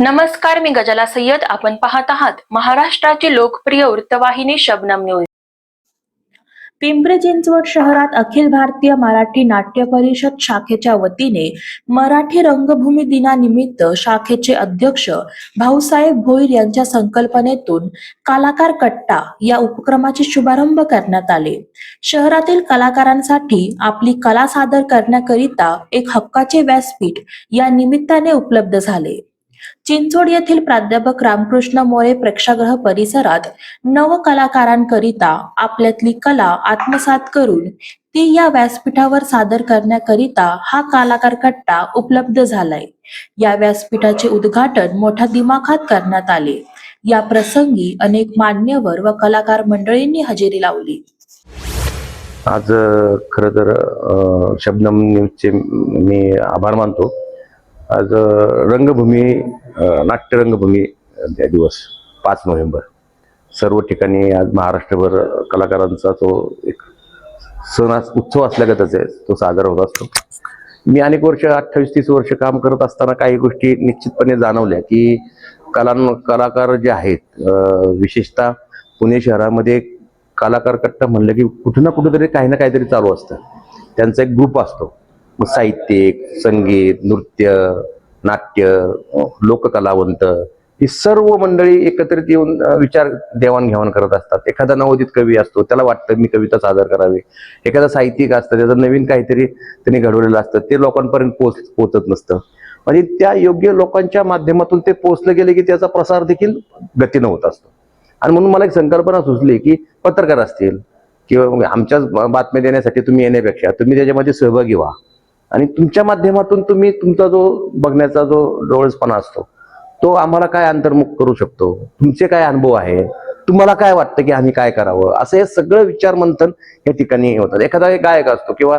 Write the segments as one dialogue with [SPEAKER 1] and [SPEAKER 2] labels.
[SPEAKER 1] नमस्कार मी गजाला सय्यद. आपण पाहत आहात महाराष्ट्राची लोकप्रिय वृत्तवाहिनी शबनम न्यूज. पिंपरी चिंचवड शहरात अखिल भारतीय मराठी नाट्य परिषद शाखेच्या वतीने मराठी रंगभूमी दिनानिमित्त शाखेचे अध्यक्ष भाऊसाहेब भोईर यांच्या संकल्पनेतून कलाकार कट्टा या उपक्रमाचे शुभारंभ करण्यात आले. शहरातील कलाकारांसाठी आपली कला सादर करण्याकरिता एक हक्काचे व्यासपीठ या निमित्ताने उपलब्ध झाले. चिंचोड येथील प्राध्यापक रामकृष्ण मोरे प्रेक्षागृह परिसरात नव कलाकारांकरिता आपल्यातली कला आत्मसात करून ती या व्यासपीठावर सादर करण्याकरिता हा कलाकार कट्टा उपलब्ध झालाय. या व्यासपीठाचे उद्घाटन मोठ्या दिमाखात करण्यात आले. या प्रसंगी अनेक मान्यवर व कलाकार मंडळींनी हजेरी लावली.
[SPEAKER 2] आज खर तर शबनम न्यूजचे मी आभार मानतो. आज रंगभूमी नाट्यरंगभूमी नाट्य रंगभूमी दिवस पाच नोव्हेंबर. सर्व ठिकाणी आज महाराष्ट्रभर कलाकारांचा तो एक सण उत्सव असल्यागतच आहे तो साजरा होत असतो. मी अनेक वर्ष अठ्ठावीस तीस वर्ष काम करत असताना काही गोष्टी निश्चितपणे जाणवल्या की कला कलाकार जे आहेत विशेषतः पुणे शहरामध्ये कलाकार कट्टा म्हणलं की कुठं ना कुठंतरी काही ना काहीतरी चालू असतं. त्यांचा एक ग्रुप असतो. साहित्यिक संगीत नृत्य नाट्य लोककलावंत ही सर्व मंडळी एकत्रित येऊन विचार देवाणघेवाण करत असतात. एखादा नवोदित कवी असतो त्याला वाटतं मी कविता सादर करावी. एखादा साहित्यिक असतं त्याचं नवीन काहीतरी त्यांनी घडवलेलं असतं ते लोकांपर्यंत पोच पोचत नसतं. म्हणजे त्या योग्य लोकांच्या माध्यमातून ते पोचलं गेले की त्याचा प्रसार देखील गतीनं होत असतो. आणि म्हणून मला एक संकल्पना सुचली की पत्रकार असतील किंवा आमच्याच बातम्या देण्यासाठी तुम्ही येण्यापेक्षा तुम्ही त्याच्यामध्ये सहभागी व्हा. आणि तुमच्या माध्यमातून तुम्ही तुमचा जो बघण्याचा जो डोळसपणा असतो तो आम्हाला काय अंतर्मुख करू शकतो? तुमचे काय अनुभव आहे? तुम्हाला काय वाटतं की आम्ही काय करावं? असं हे सगळं विचार मंथन या ठिकाणी होतात. एखादा एक गायक असतो किंवा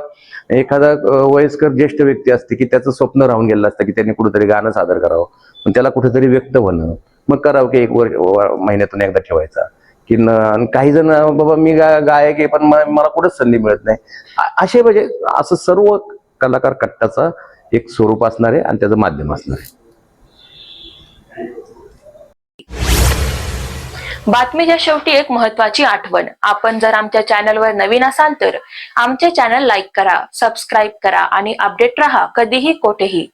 [SPEAKER 2] एखादा वयस्कर ज्येष्ठ व्यक्ती असते की त्याचं स्वप्न राहून गेलेलं असतं की त्यांनी कुठेतरी गाणं सादर करावं. मग त्याला कुठेतरी व्यक्त होणं. मग करावं की एक वर्ष महिन्यातून एकदा ठेवायचा. की न आणि काही जण बाबा मी गा गायक आहे पण मला कुठंच संधी मिळत नाही. असे म्हणजे असं सर्व कलाकार कट्टाचा एक स्वरूप असणार आहे आणि त्याचं माध्यम असणार आहे.
[SPEAKER 1] बातमीच्या शेवटी एक महत्वाची आठवण. आपण जर आमच्या चॅनलवर नवीन असाल तर आमचे चॅनल लाईक करा सबस्क्राईब करा आणि अपडेट रहा. कधीही कोठेही.